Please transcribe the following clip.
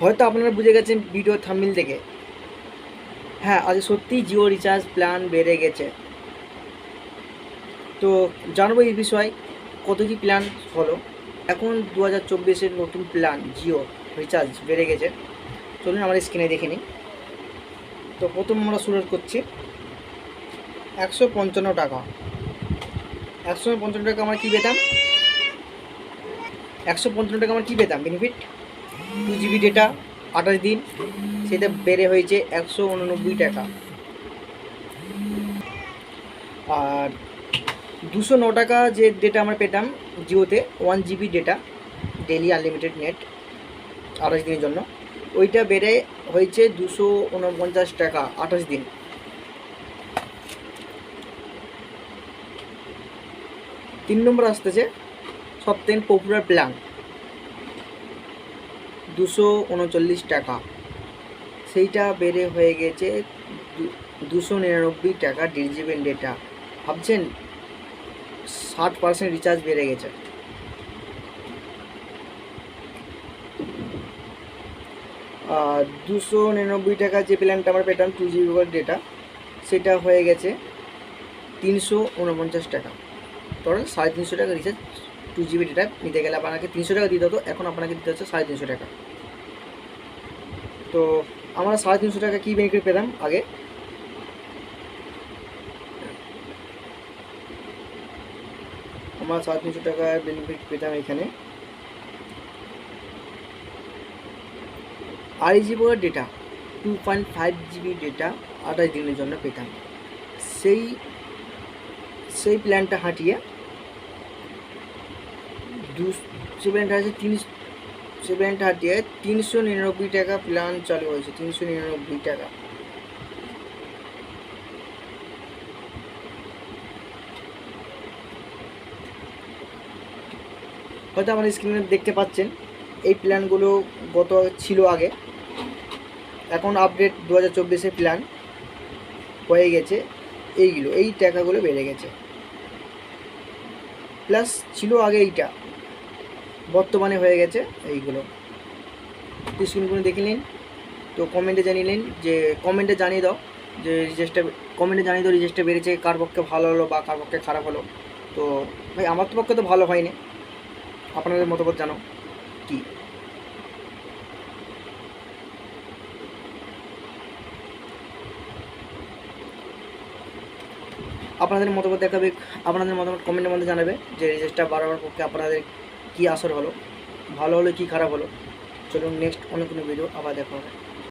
হয়তো আপনারা বুঝে গেছেন ভিডিও থাম্বনেল থেকে। হ্যাঁ আজ সত্যিই জিও রিচার্জ প্ল্যান বেড়ে গেছে। তো জানব এই বিষয়ে, কত কি প্ল্যান হলো? এখন দু হাজার চব্বিশের নতুন প্ল্যান, জিও রিচার্জ বেড়ে গেছে। চলুন আমার স্ক্রিনে দেখে নিই। তো প্রথম আমরা শুরু করছি। একশো পঞ্চান্ন টাকা। একশো পঞ্চান্ন টাকা আমরা কী পেতাম? একশো পঞ্চান্ন টাকা আমরা কী পেতাম? বেনিফিট টু জিবি ডেটা আঠাশ দিন, সেটা বেড়ে হয়েছে একশো উননব্বই টাকা। আর দুশো ন টাকা যে ডেটা আমরা পেতাম জিওতে one GB data daily unlimited net আঠাশ দিনের জন্য, ওইটা বেড়ে হয়েছে দুশো উনপঞ্চাশ টাকা, আঠাশ দিন। তিন নম্বর আসতেছে, সবথেকে পপুলার প্ল্যান দুশো উনচল্লিশ টাকা। সেইটা বেড়ে হয়ে গেছে দুশো নিরানব্বই টাকা দেড় জিবি ডেটা ভাবছেন? ষাট পার্সেন্ট রিচার্জ বেড়ে গেছে। দুশো নিরানব্বই টাকা যে প্ল্যানটা আমরা পেতাম টু জিবি ডেটা সেটা হয়ে গেছে তিনশো উনপঞ্চাশ টাকা। টোটাল সাড়ে তিনশো টাকা রিচার্জ টু জিবি ডেটা নিতে গেলে আপনাকে তিনশো টাকা দিতে হতো এখন আপনাকে দিতে হচ্ছে সাড়ে তিনশো টাকা। তো আমরা সাড়ে তিনশো টাকা কী বেনিফিট পেতাম আগে? আমরা সাড়ে তিনশো টাকার বেনিফিট পেতাম এখানে। আড়াই GB data two point five GB data আঠাশ দিনের জন্য পেতাম। সেই সেই প্ল্যানটা হাঁটিয়ে দু সে প্ল্যানটা আছে, তিন সে প্ল্যানটা হাঁটিয়ে তিনশো নিরানব্বই টাকা প্ল্যান চালু হয়েছে, তিনশো নিরানব্বই টাকা। হয়তো আমার স্ক্রিনে দেখতে পাচ্ছেন, এই প্ল্যানগুলো গত ছিল আগে। এখন আপডেট দু হাজার চব্বিশে প্ল্যান হয়ে গেছে, এইগুলো, এই টাকাগুলো বেড়ে গেছে। প্লাস ছিল আগে এইটা। বর্তমানে হয়ে গেছে এইগুলো। স্ক্রিনগুলো দেখে নিন। তো কমেন্টে জানিয়ে নিন যে কমেন্টে জানিয়ে দাও যে রিচার্জটা কমেন্টে জানিয়ে দাও রিচার্জটা বেড়েছে, কার পক্ষে ভালো হলো বা কার পক্ষে খারাপ হলো। তো ভাই, আমার তো পক্ষে তো ভালো হয়নি। আপনাদের মতামত জানাও, কি? আপনাদের মতামত দেখাবে, আপনাদের মতামত কমেন্টের মধ্যে জানাবে যে রিচার্জটা বাড়াবার পক্ষে আপনাদের কী আসর হলো? ভালো হলো কি খারাপ হলো? চলুন নেক্সট অন্য কোনো ভিডিও আবার দেখা হবে।